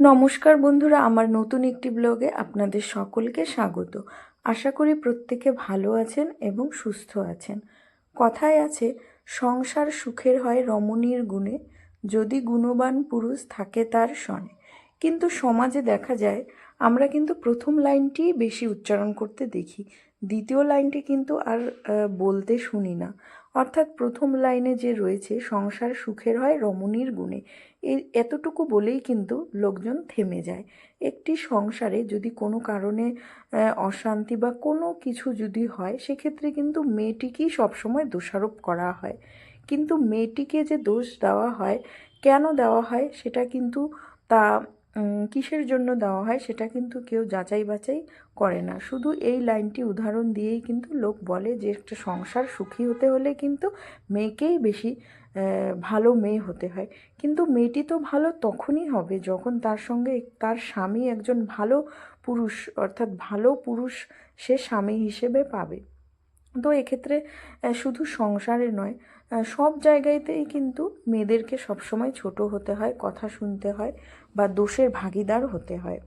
নমস্কার বন্ধুরা, আমার নতুন একটি ব্লগে আপনাদের সকলকে স্বাগত। আশা করি প্রত্যেকে ভালো আছেন এবং সুস্থ আছেন। কথায় আছে, সংসার সুখের হয় রমণীর গুণে, যদি গুণবান পুরুষ থাকে তার সনে। কিন্তু সমাজে দেখা যায়, আমরা কিন্তু প্রথম লাইনটিই বেশি উচ্চারণ করতে দেখি। দ্বিতীয় লাইনটি কিন্তু আর বলতে শুনি না। অর্থাৎ প্রথম লাইনে যে রয়েছে, সংসার সুখের হয় রমণীর গুণে। এই এতটুকু বলেই কিন্তু লোকজন থেমে যায়। একটি সংসারে যদি কোনো কারণে অশান্তি বা কোনো কিছু যদি হয়, সেক্ষেত্রে কিন্তু মেয়েটিকেই সবসময় দোষারোপ করা হয়। কিন্তু মেয়েটিকে যে দোষ দেওয়া হয়, কেন দেওয়া হয়, সেটা কিন্তু তা কিসের জন্য দেওয়া হয় সেটা কিন্তু কেউ যাচাই বাছাই করে না। শুধু এই লাইনটি উদাহরণ দিয়েই কিন্তু লোক বলে যে, একটা সংসার সুখী হতে হলে কিন্তু মেয়েকেই বেশি ভালো মেয়ে হতে হয়। কিন্তু মেয়েটি তো ভালো তখনই হবে যখন তার সঙ্গে তার স্বামী একজন ভালো পুরুষ, অর্থাৎ ভালো পুরুষ সে স্বামী হিসেবে পাবে। তো এক্ষেত্রে শুধু সংসারে নয় সব জায়গাতেই কিন্তু মেয়েদেরকে সবসময় ছোট হতে হয়, কথা শুনতে হয় বা দোষের ভাগিদার হতে হয়।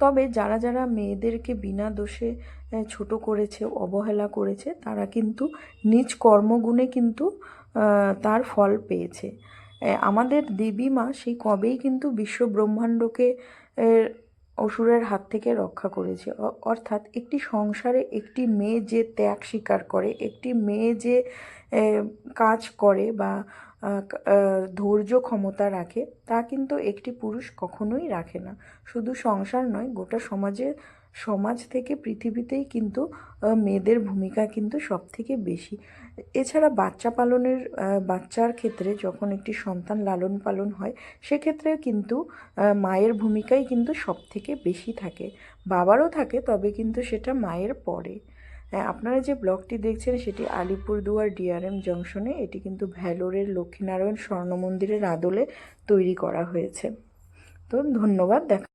তবে যারা যারা মেয়েদেরকে বিনা দোষে ছোট করেছে, অবহেলা করেছে, তারা কিন্তু নিজ কর্মগুণে কিন্তু তার ফল পেয়েছে। আমাদের দেবী মা সেই কবেই কিন্তু বিশ্ব ব্রহ্মাণ্ডকে অসুরের হাত থেকে রক্ষা করেছে। অর্থাৎ একটি সংসারে একটি মেয়ে যে ত্যাগ স্বীকার করে, একটি মেয়ে যে কাজ করে বা ধৈর্য ক্ষমতা রাখে, তা কিন্তু একটি পুরুষ কখনোই রাখে না। শুধু সংসার নয়, গোটা সমাজে সমাজ থেকে পৃথিবীতেই কিন্তু মেয়েদের ভূমিকা কিন্তু সব থেকে বেশি। এছাড়া বাচ্চা পালনের বাচ্চার ক্ষেত্রে যখন একটি সন্তান লালন পালন হয় সেক্ষেত্রে কিন্তু মায়ের ভূমিকাই কিন্তু সব থেকে বেশি থাকে। বাবারও থাকে, তবে কিন্তু সেটা মায়ের পরে। আপনারা যে ব্লগটি দেখছেন, সেটি আলিপুরদুয়ার ডিআরএম জংশনে, এটি কিন্তু ভ্যালোরের লক্ষ্মীনারায়ণ স্বর্ণ মন্দিরের আদলে তৈরি করা হয়েছে। তো ধন্যবাদ, দেখা